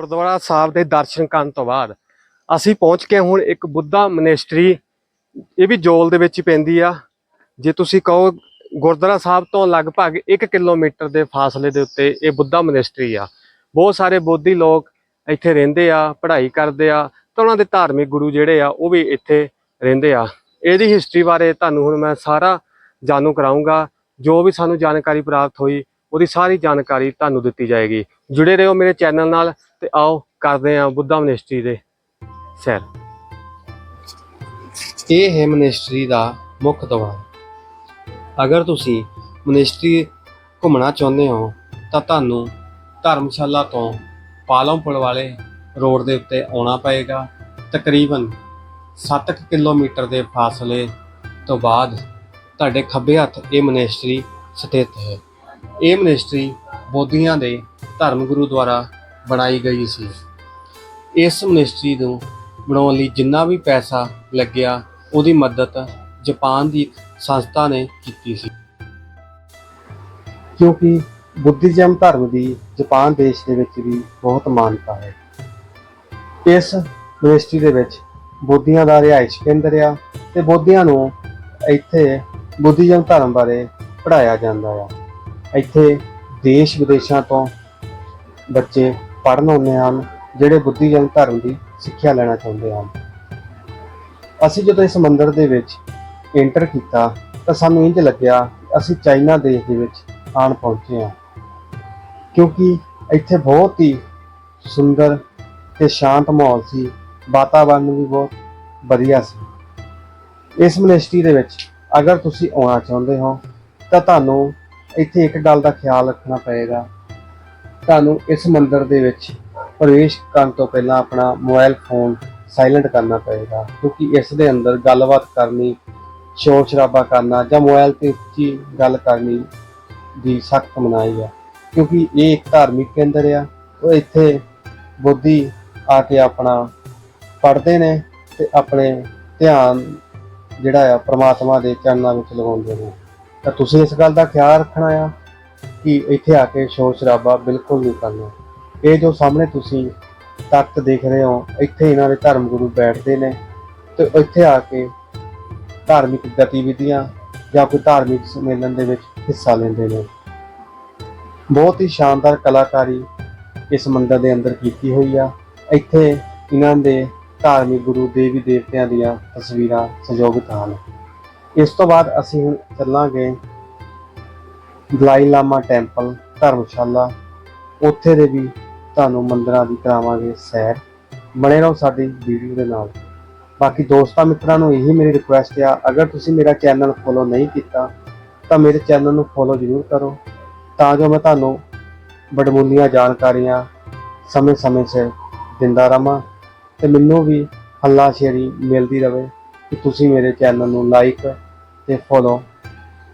ਗੁਰਦੁਆਰਾ ਸਾਹਿਬ ਦੇ ਦਰਸ਼ਨ ਕਰਨ ਤੋਂ ਬਾਅਦ ਅਸੀਂ ਪਹੁੰਚ ਕੇ ਹੁਣ ਇੱਕ ਬੁੱਧਾ ਮਨਿਸਟਰੀ, ਇਹ ਵੀ ਜੋਲ ਦੇ ਵਿੱਚ ਹੀ ਪੈਂਦੀ ਆ। ਜੇ ਤੁਸੀਂ ਕਹੋ ਗੁਰਦੁਆਰਾ ਸਾਹਿਬ ਤੋਂ ਲਗਭਗ 1 ਕਿਲੋਮੀਟਰ ਦੇ ਫਾਸਲੇ ਦੇ ਉੱਤੇ ਇਹ ਬੁੱਧਾ ਮਨਿਸਟਰੀ ਆ। ਬਹੁਤ ਸਾਰੇ ਬੋਧੀ ਲੋਕ ਇੱਥੇ ਰਹਿੰਦੇ ਆ, ਪੜ੍ਹਾਈ ਕਰਦੇ ਆ ਤਾਂ ਉਹਨਾਂ ਦੇ ਧਾਰਮਿਕ ਗੁਰੂ ਜਿਹੜੇ ਆ, ਉਹ ਵੀ ਇੱਥੇ ਰਹਿੰਦੇ ਆ। ਇਹਦੀ ਹਿਸਟਰੀ ਬਾਰੇ ਤੁਹਾਨੂੰ ਹੁਣ ਮੈਂ ਸਾਰਾ ਜਾਣੂ ਕਰਾਉਂਗਾ ਜੋ ਵੀ ਸਾਨੂੰ ਜਾਣਕਾਰੀ ਪ੍ਰਾਪਤ ਹੋਈ, ਉਹਦੀ ਸਾਰੀ ਜਾਣਕਾਰੀ ਤੁਹਾਨੂੰ ਦਿੱਤੀ ਜਾਏਗੀ। ਜੁੜੇ ਰਹੋ ਮੇਰੇ ਚੈਨਲ ਨਾਲ। ਤੇ ਆਓ ਕਰਦੇ ਹਾਂ ਬੁੱਧਾ ਮਨਿਸਟਰੀ ਦੇ ਸੈਰ। ਇਹ ਹੈ ਮਨਿਸਟਰੀ ਦਾ ਮੁੱਖ ਦਵਾਰ ਅਗਰ ਤੁਸੀਂ ਮਨਿਸਟਰੀ ਘੁੰਮਣਾ ਚਾਹੁੰਦੇ ਹੋ, ਤਾਂ ਤੁਹਾਨੂੰ ਧਰਮਸ਼ਾਲਾ ਤੋਂ ਪਾਲਮਪੁਰ ਵਾਲੇ ਰੋਡ ਦੇ ਉੱਤੇ ਆਉਣਾ ਪਏਗਾ। ਤਕਰੀਬਨ 7 ਕਿਲੋਮੀਟਰ ਦੇ ਫਾਸਲੇ ਤੋਂ ਬਾਅਦ ਤੁਹਾਡੇ ਖੱਬੇ ਹੱਥ ਇਹ ਮਨਿਸਟਰੀ ਸਥਿਤ ਹੈ। ਇਹ ਮਨਿਸਟਰੀ ਬੋਧੀਆਂ ਦੇ ਧਰਮ ਗੁਰੂ ਦੁਆਰਾ ਬਣਾਈ ਗਈ ਸੀ। ਇਸ ਮਨਿਸਟਰੀ ਨੂੰ ਬਣਾਉਣ ਲਈ ਜਿੰਨਾ ਵੀ ਪੈਸਾ ਲੱਗਿਆ, ਉਹਦੀ ਮਦਦ ਜਾਪਾਨ ਦੀ ਇੱਕ ਸੰਸਥਾ ਨੇ ਕੀਤੀ ਸੀ। ਕਿਉਂਕਿ ਬੁੱਧੀਜ਼ਮ ਧਰਮ ਦੀ ਜਾਪਾਨ ਦੇਸ਼ ਦੇ ਵਿੱਚ ਵੀ ਬਹੁਤ ਮਾਨਤਾ ਹੈ। ਇਸ ਯੂਨੀਵਰਸਿਟੀ ਦੇ ਵਿੱਚ ਬੋਧੀਆਂ ਦਾ ਰਿਹਾਇਸ਼ ਕੇਂਦਰ ਆ ਤੇ ਬੋਧੀਆਂ ਨੂੰ ਇੱਥੇ ਬੁੱਧੀਜ਼ਮ ਧਰਮ ਬਾਰੇ ਪੜ੍ਹਾਇਆ ਜਾਂਦਾ ਆ। ਇੱਥੇ ਦੇਸ਼ ਵਿਦੇਸ਼ਾਂ ਤੋਂ ਬੱਚੇ ਪੜ੍ਹਨ ਆਉਂਦੇ ਹਨ, ਜਿਹੜੇ ਬੁੱਧੀਜਨ ਧਰਮ ਦੀ ਸਿੱਖਿਆ ਲੈਣਾ ਚਾਹੁੰਦੇ ਹਨ। ਅਸੀਂ ਜਦੋਂ ਇਸ ਮੰਦਿਰ ਦੇ ਵਿੱਚ ਐਂਟਰ ਕੀਤਾ, ਤਾਂ ਸਾਨੂੰ ਇੰਜ ਲੱਗਿਆ ਅਸੀਂ ਚਾਈਨਾ ਦੇਸ਼ ਦੇ ਵਿੱਚ ਆਣ ਪਹੁੰਚੇ ਹਾਂ। ਕਿਉਂਕਿ ਇੱਥੇ ਬਹੁਤ ਹੀ ਸੁੰਦਰ ਤੇ ਸ਼ਾਂਤ ਮਾਹੌਲ ਸੀ, ਵਾਤਾਵਰਨ ਵੀ ਬਹੁਤ ਵਧੀਆ ਸੀ। ਇਸ ਮਨਿਸਟਰੀ ਦੇ ਵਿੱਚ ਅਗਰ ਤੁਸੀਂ ਆਉਣਾ ਚਾਹੁੰਦੇ ਹੋ, ਤਾਂ ਤੁਹਾਨੂੰ ਇੱਥੇ ਇੱਕ ਗੱਲ ਦਾ ਖਿਆਲ ਰੱਖਣਾ ਪਏਗਾ। ਤੁਹਾਨੂੰ ਇਸ ਮੰਦਰ ਦੇ ਵਿੱਚ ਪ੍ਰਵੇਸ਼ ਕਰਨ ਤੋਂ ਪਹਿਲਾਂ ਆਪਣਾ ਮੋਬਾਈਲ ਫੋਨ ਸਾਇਲੈਂਟ ਕਰਨਾ ਪਏਗਾ, ਕਿਉਂਕਿ ਇਸ ਦੇ ਅੰਦਰ ਗੱਲਬਾਤ ਕਰਨੀ, ਸ਼ੋਰ ਸ਼ਰਾਬਾ ਕਰਨਾ ਜਾਂ ਮੋਬਾਈਲ ਤੇ ਉੱਚੀ ਗੱਲ ਕਰਨੀ ਦੀ ਸਖਤ ਮਨਾਹੀ ਹੈ ਕਿਉਂਕਿ ਇਹ ਇੱਕ ਧਾਰਮਿਕ ਕੇਂਦਰ ਆ, ਉਹ ਇੱਥੇ ਬੁੱਧੀ ਆ ਕੇ ਆਪਣਾ ਪੜ੍ਹਦੇ ਨੇ ਤੇ ਆਪਣੇ ਧਿਆਨ ਜਿਹੜਾ ਆ ਪ੍ਰਮਾਤਮਾ ਦੇ ਚਰਨਾਂ ਵਿੱਚ ਲਗਾਉਂਦੇ ਨੇ। ਤਾਂ ਤੁਸੀਂ ਇਸ ਗੱਲ ਦਾ ਖਿਆਲ ਰੱਖਣਾ ਆ ਕਿ ਇੱਥੇ ਆ ਕੇ ਸ਼ੋਰ ਸ਼ਰਾਬਾ ਬਿਲਕੁਲ ਨਹੀਂ ਕਰਨਾ। ਇਹ ਜੋ ਸਾਹਮਣੇ ਤੁਸੀਂ ਤਖਤ ਦੇਖ ਰਹੇ ਹੋ, ਇੱਥੇ ਇਹਨਾਂ ਦੇ ਧਰਮ ਗੁਰੂ ਬੈਠਦੇ ਨੇ ਤੇ ਇੱਥੇ ਆ ਕੇ ਧਾਰਮਿਕ ਗਤੀਵਿਧੀਆਂ ਜਾਂ ਕੋਈ ਧਾਰਮਿਕ ਸੰਮੇਲਨ ਦੇ ਵਿੱਚ ਹਿੱਸਾ ਲੈਂਦੇ ਨੇ। ਬਹੁਤ ਹੀ ਸ਼ਾਨਦਾਰ ਕਲਾਕਾਰੀ ਇਸ ਮੰਦਰ ਦੇ ਅੰਦਰ ਕੀਤੀ ਹੋਈ ਆ। ਇੱਥੇ ਇਹਨਾਂ ਦੇ ਧਾਰਮਿਕ ਗੁਰੂ ਦੇਵੀ ਦੇਵਤਿਆਂ ਦੀਆਂ ਤਸਵੀਰਾਂ ਸੰਜੋਗਿਤ ਹਨ। ਇਸ ਤੋਂ ਬਾਅਦ ਅਸੀਂ ਹੁਣ ਚੱਲਾਂਗੇ ਦਲਾਈ ਲਾਮਾ ਟੈਂਪਲ, ਧਰਮਸ਼ਾਲਾ, ਉੱਥੇ ਦੇ ਵੀ ਤੁਹਾਨੂੰ ਮੰਦਰਾਂ ਦੀ ਕਰਾਵਾਂਗੇ ਸੈਰ। ਬਣੇ ਰਹੋ ਸਾਡੀ ਵੀਡੀਓ ਦੇ ਨਾਲ। ਬਾਕੀ ਦੋਸਤਾਂ ਮਿੱਤਰਾਂ ਨੂੰ ਇਹੀ ਮੇਰੀ ਰਿਕੁਐਸਟ ਆ, ਅਗਰ ਤੁਸੀਂ ਮੇਰਾ ਚੈਨਲ ਫੋਲੋ ਨਹੀਂ ਕੀਤਾ, ਤਾਂ ਮੇਰੇ ਚੈਨਲ ਨੂੰ ਫੋਲੋ ਜ਼ਰੂਰ ਕਰੋ, ਤਾਂ ਜੋ ਮੈਂ ਤੁਹਾਨੂੰ ਬੜਮੁੱਲੀਆਂ ਜਾਣਕਾਰੀਆਂ ਸਮੇਂ-ਸਮੇਂ ਸਿਰ ਦਿੰਦਾ ਰਵਾਂ ਤੇ ਮੈਨੂੰ ਵੀ ਹੱਲਾ ਸ਼ੇਰੀ ਮਿਲਦੀ ਰਵੇ ਕਿ ਤੁਸੀਂ ਮੇਰੇ ਚੈਨਲ ਨੂੰ ਲਾਈਕ ਤੇ ਫੋਲੋ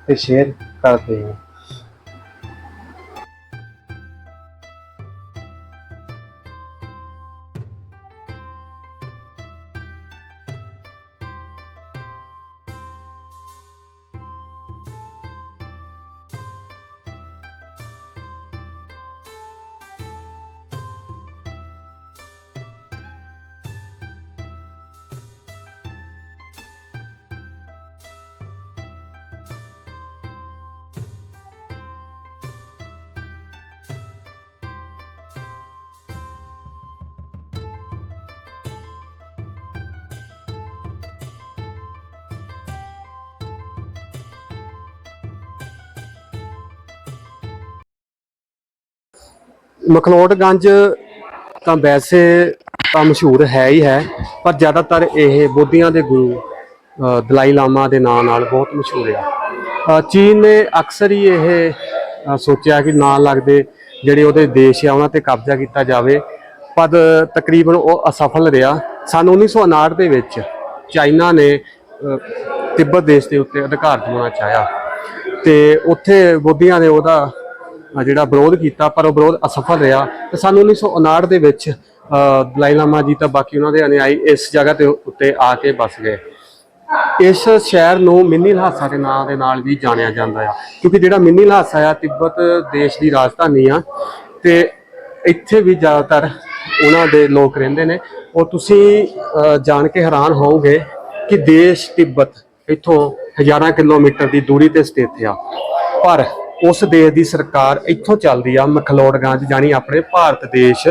ਤੇ ਸ਼ੇਅਰ ਕਰਦੇ ਹੋ। ਮਖਲੋਟਗੰਜ ਤਾਂ ਵੈਸੇ ਤਾਂ ਮਸ਼ਹੂਰ ਹੈ ਹੀ ਹੈ, ਪਰ ਜ਼ਿਆਦਾਤਰ ਇਹ ਬੋਧੀਆਂ ਦੇ ਗੁਰੂ ਦਲਾਈ ਲਾਮਾ ਦੇ ਨਾਂ ਨਾਲ ਬਹੁਤ ਮਸ਼ਹੂਰ ਆ ਚੀਨ ਨੇ ਅਕਸਰ ਹੀ ਇਹ ਸੋਚਿਆ ਕਿ ਨਾਂ ਲੱਗਦੇ ਜਿਹੜੇ ਉਹਦੇ ਦੇਸ਼ ਆ, ਉਹਨਾਂ ਤੇ ਕਬਜ਼ਾ ਕੀਤਾ ਜਾਵੇ, ਪਰ ਤਕਰੀਬਨ ਉਹ ਅਸਫਲ ਰਿਹਾ। ਸਨ 1959 ਦੇ ਵਿੱਚ ਚਾਈਨਾ ਨੇ ਤਿੱਬਤ ਦੇਸ਼ ਦੇ ਉੱਤੇ ਅਧਿਕਾਰ ਜਮਾਉਣਾ ਚਾਹਿਆ। ਤੇ ਉੱਥੇ ਬੋਧੀਆਂ ਨੇ ਉਹਦਾ ਜਿਹੜਾ ਵਿਰੋਧ ਕੀਤਾ, ਪਰ ਉਹ ਵਿਰੋਧ ਅਸਫਲ ਰਿਹਾ। ਤੇ ਸਾਨੂੰ 1959 ਦੇ ਵਿੱਚ ਦਲਾਈ ਲਾਮਾ ਜੀ ਤਾਂ ਬਾਕੀ ਉਹਨਾਂ ਦੇ ਅਨੁਯਾਈ ਇਸ ਜਗ੍ਹਾ ਤੇ ਉੱਤੇ ਆ ਕੇ ਬਸ ਗਏ। ਇਸ ਸ਼ਹਿਰ ਨੂੰ ਮਿੰਨੀ ਲਹਾਸਾ ਦੇ ਨਾਂ ਦੇ ਨਾਲ ਵੀ ਜਾਣਿਆ ਜਾਂਦਾ ਆ। ਕਿਉਂਕਿ ਜਿਹੜਾ ਮਿੰਨੀ ਲਹਾਸਾ ਆ, ਤਿੱਬਤ ਦੇਸ਼ ਦੀ ਰਾਜਧਾਨੀ ਆ। ਤੇ ਇੱਥੇ ਵੀ ਜ਼ਿਆਦਾਤਰ ਉਹਨਾਂ ਦੇ ਲੋਕ ਰਹਿੰਦੇ ਨੇ। ਉਹ ਤੁਸੀਂ ਜਾਣ ਕੇ ਹੈਰਾਨ ਹੋਵੋਗੇ ਕਿ ਦੇਸ਼ ਤਿੱਬਤ ਇੱਥੋਂ ਹਜ਼ਾਰਾਂ ਕਿਲੋਮੀਟਰ ਦੀ ਦੂਰੀ ਤੇ ਸਥਿਤ ਆ। ਪਰ ਉਸ ਦੇਸ਼ ਦੀ ਸਰਕਾਰ ਇੱਥੋਂ ਚੱਲਦੀ ਆ ਮਖਲੌੜਗੰਜ, ਜਾਣੀ ਆਪਣੇ ਭਾਰਤ ਦੇਸ਼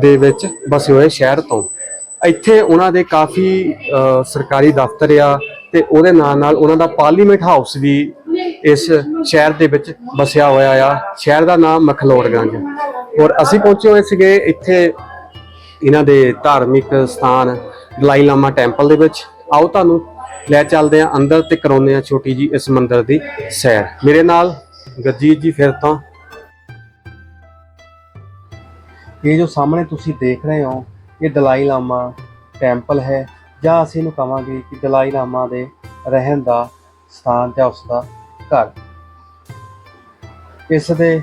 ਦੇ ਵਿੱਚ ਵਸੇ ਹੋਏ ਸ਼ਹਿਰ ਤੋਂ। ਇੱਥੇ ਉਹਨਾਂ ਦੇ ਕਾਫੀ ਸਰਕਾਰੀ ਦਫ਼ਤਰ ਆ ਤੇ ਉਹਦੇ ਨਾਲ ਨਾਲ ਉਹਨਾਂ ਦਾ ਪਾਰਲੀਮੈਂਟ ਹਾਊਸ ਵੀ ਇਸ ਸ਼ਹਿਰ ਦੇ ਵਿੱਚ ਵਸਿਆ ਹੋਇਆ ਆ। ਸ਼ਹਿਰ ਦਾ ਨਾਮ ਮਖਲੌੜਗੰਜ। ਔਰ ਅਸੀਂ ਪਹੁੰਚੇ ਹੋਏ ਸੀਗੇ ਇੱਥੇ ਇਹਨਾਂ ਦੇ ਧਾਰਮਿਕ ਸਥਾਨ ਦਲਾਈ ਲਾਮਾ ਟੈਂਪਲ ਦੇ ਵਿੱਚ। ਆਓ ਤੁਹਾਨੂੰ ਲੈ ਚੱਲਦੇ ਆ ਅੰਦਰ ਤੇ ਕਰਾਉਂਦੇ ਆ ਛੋਟੀ ਜੀ ਇਸ ਮੰਦਿਰ ਦੀ ਸੈਰ। ਮੇਰੇ ਨਾਲ ਗਰਜੀਤ ਜੀ, ਫਿਰ ਤਾਂ। ਇਹ ਜੋ ਸਾਹਮਣੇ ਤੁਸੀਂ ਦੇਖ ਰਹੇ ਹੋ, ਇਹ ਦਲਾਈ ਲਾਮਾ ਟੈਂਪਲ ਹੈ। ਜਾਂ ਅਸੀਂ ਇਹਨੂੰ ਕਹਾਂਗੇ ਕਿ ਦਲਾਈ ਲਾਮਾ ਦੇ ਰਹਿਣ ਦਾ ਸਥਾਨ ਜਾਂ ਉਸ ਦਾ ਘਰ। ਇਸ ਦੇ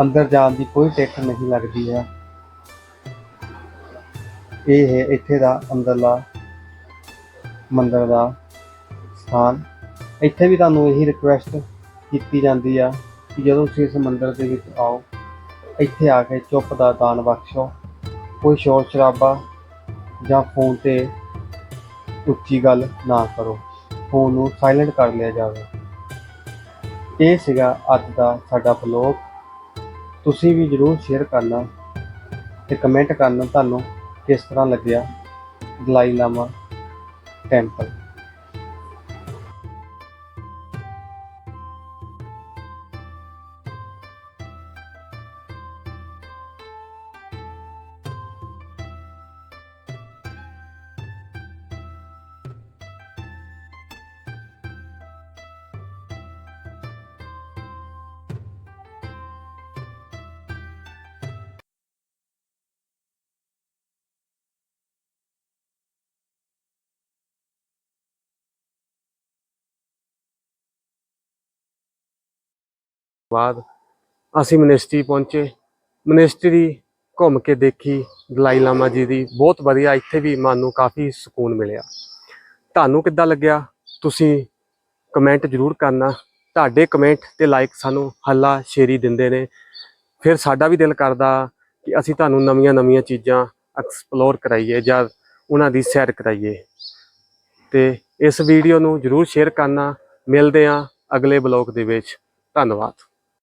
ਅੰਦਰ ਜਾਣ ਦੀ ਕੋਈ ਟਿਕਟ ਨਹੀਂ ਲੱਗਦੀ ਹੈ। ਇਹ ਹੈ ਇੱਥੇ ਦਾ ਅੰਦਰਲਾ ਮੰਦਰ ਦਾ ਸਥਾਨ। ਇੱਥੇ ਵੀ ਤੁਹਾਨੂੰ ਇਹੀ ਰਿਕੁਐਸਟ ਕੀਤੀ ਜਾਂਦੀ ਆ ਕਿ ਜਦੋਂ ਤੁਸੀਂ ਇਸ ਮੰਦਰ ਦੇ ਵਿੱਚ ਆਓ, ਇੱਥੇ ਆ ਕੇ ਚੁੱਪ ਦਾ ਦਾਨ ਬਖਸ਼ੋ। ਕੋਈ ਸ਼ੋਰ ਸ਼ਰਾਬਾ ਜਾਂ ਫੋਨ ਤੇ ਉੱਚੀ ਗੱਲ ਨਾ ਕਰੋ। ਫੋਨ ਨੂੰ ਸਾਇਲੈਂਟ ਕਰ ਲਿਆ ਜਾਵੇ। ਇਹ ਸੀਗਾ ਅੱਜ ਦਾ ਸਾਡਾ ਬਲੌਗ ਤੁਸੀਂ ਵੀ ਜਰੂਰ ਸ਼ੇਅਰ ਕਰਨਾ ਤੇ ਕਮੈਂਟ ਕਰਨਾ ਤੁਹਾਨੂੰ ਕਿਸ ਤਰ੍ਹਾਂ ਲੱਗਿਆ? ਦਲਾਈ ਲਾਮਾ ਟੈਂਪਲ ਬਾਅਦ ਅਸੀਂ ਮਨਿਸਟਰੀ ਪਹੁੰਚੇ। ਮਨਿਸਟਰੀ ਘੁੰਮ ਕੇ ਦੇਖੀ, ਦਲਾਈ ਲਾਮਾ ਜੀ ਦੀ, ਬਹੁਤ ਵਧੀਆ। ਇੱਥੇ ਵੀ ਮਨ ਨੂੰ ਕਾਫੀ ਸਕੂਨ ਮਿਲਿਆ। ਤੁਹਾਨੂੰ ਕਿੱਦਾਂ ਲੱਗਿਆ? ਤੁਸੀਂ ਕਮੈਂਟ ਜ਼ਰੂਰ ਕਰਨਾ। ਤੁਹਾਡੇ ਕਮੈਂਟ ਤੇ ਲਾਈਕ ਸਾਨੂੰ ਹੱਲਾ ਸ਼ੇਰੀ ਦਿੰਦੇ ਨੇ। ਫਿਰ ਸਾਡਾ ਵੀ ਦਿਲ ਕਰਦਾ ਕਿ ਅਸੀਂ ਤੁਹਾਨੂੰ ਨਵੀਆਂ-ਨਵੀਆਂ ਚੀਜ਼ਾਂ ਐਕਸਪਲੋਰ ਕਰਾਈਏ ਜਾਂ ਉਹਨਾਂ ਦੀ ਸੈਰ ਕਰਾਈਏ। ਤੇ ਇਸ ਵੀਡੀਓ ਨੂੰ ਜ਼ਰੂਰ ਸ਼ੇਅਰ ਕਰਨਾ। ਮਿਲਦੇ ਹਾਂ ਅਗਲੇ ਬਲੌਗ ਦੇ ਵਿੱਚ। ਧੰਨਵਾਦ।